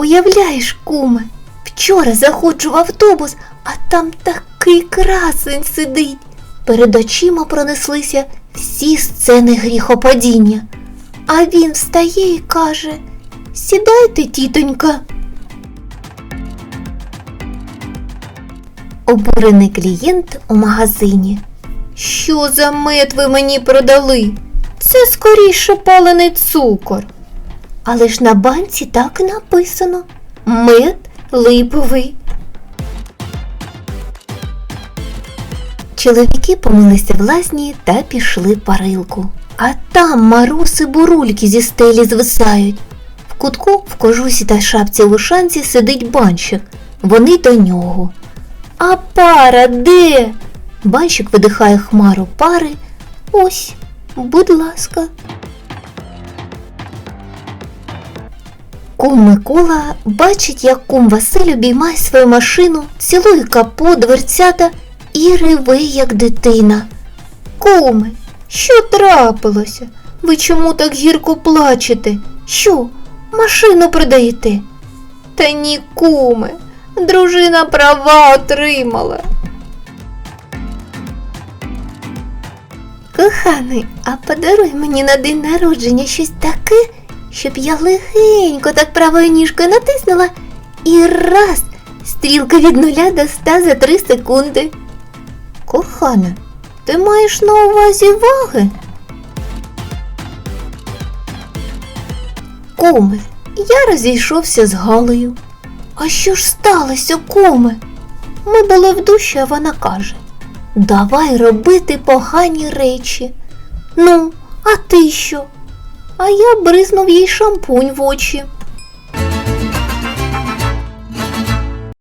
Уявляєш, куме, вчора заходжу в автобус, а там такий красень сидить. Перед очима пронеслися всі сцени гріхопадіння. А він встає і каже: Сідайте, тітонька. Обурений клієнт у магазині. Що за мед ви мені продали? Це скоріше палений цукор. Але ж на банці так написано мед липовий. Чоловіки помилися в лазні та пішли парилку. А там маруси бурульки зі стелі звисають. В кутку в кожусі та шапці лушанці сидить банщик. Вони до нього. А пара де? Банщик видихає хмару пари. Ось, будь ласка. Кум Микола бачить, як кум Василь обіймає свою машину, цілує капот, дверцята і реве, як дитина. Куме, що трапилося? Ви чому так гірко плачете? Що, машину продаєте? Та ні, куме, дружина права отримала. Коханий, а подаруй мені на день народження щось таке, щоб я легенько так правою ніжкою натиснула і раз стрілка від нуля до ста за три секунди. Кохане, ти маєш на увазі ваги? Куме, я розійшовся з Галею. А що ж сталося, куме? Ми були в душі, а вона каже: Давай робити погані речі. Ну, а ти що? А я бризнув їй шампунь в очі.